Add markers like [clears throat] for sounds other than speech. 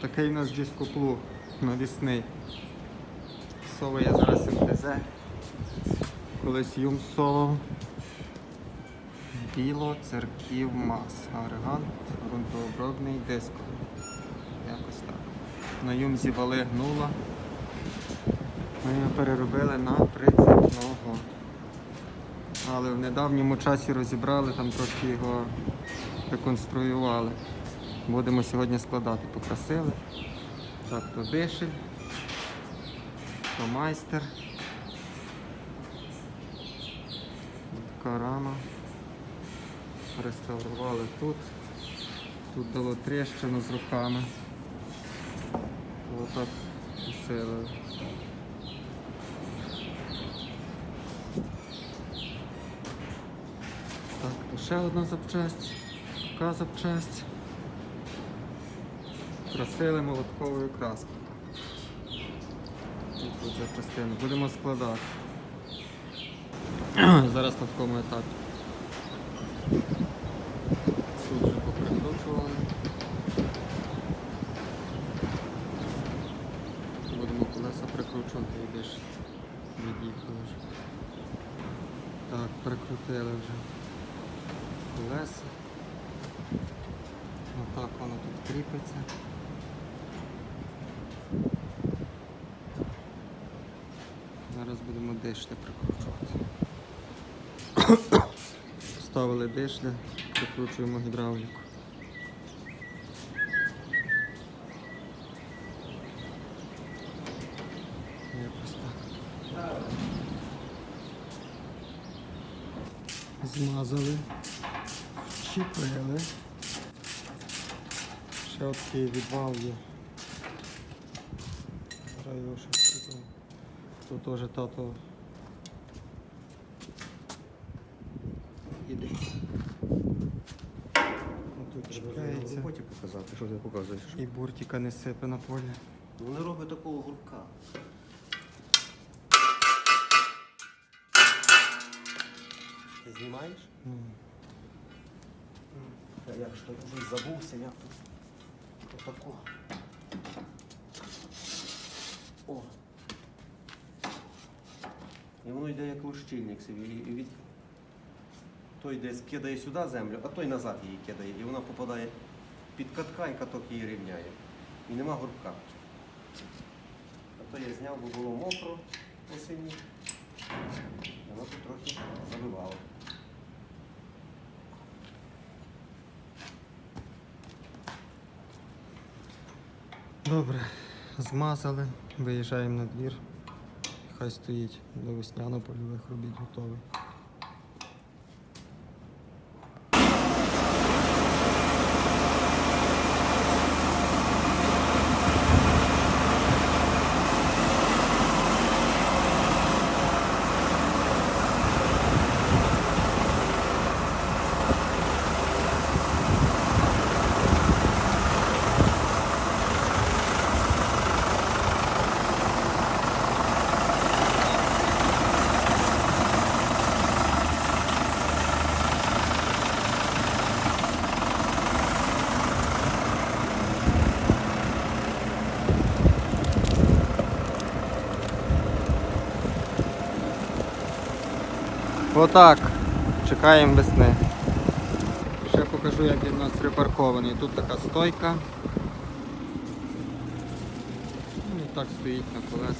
Такий у нас дископлуг навісний. Совує зараз МТЗ. Колись юм совав. Біло, церків, мас. Агрегант, ґрунтообробний, дисковий. Якось так. На юмзі вали гнула. Ми його переробили на прицепного. Але в недавньому часі розібрали, там трошки його реконструювали. Будемо сьогодні складати. Попросили. Так, то дишель, то майстер. Така рама. Реставрували тут. Тут дало тріщину з руками. Отак усилили. Так, ще одна запчасть. Така запчасть. Красили молотковою краскою. Тут запчастини. Будемо складати. [clears throat] Зараз на такому етапі. Тут вже поприкручували. Будемо колеса прикручувати і більше від'їхали вже. Так, прикрутили вже колеса. Отак воно тут кріпиться. Зараз будемо дишля прикручувати. Ставили дишля, прикручуємо гідравліку. Змазали, щепили. Ще такий відвал є. Зараз його ще покажу. Тут теж тато іде. Тут чіпляється. роботі показати, що ти показуєш. І буртика не сипе на полі. Вони роблять такого гурка. Ти знімаєш? Та я ж то вже забувся, як тут. Отако. О. І воно йде як лущильник собі. І від... Той десь кидає сюди землю, а той назад її кидає. І вона попадає під катка і каток її рівняє. І нема горбка. А то я зняв, бо було мокро осінні. Воно тут трохи забивало. Добре, змазали, виїжджаємо на двір. Хай стоїть до весняно-польових робіт готовий. Отак. Чекаємо весни. Ще покажу, як він у нас припаркований. Тут така стойка. Ну і так стоїть на колесах.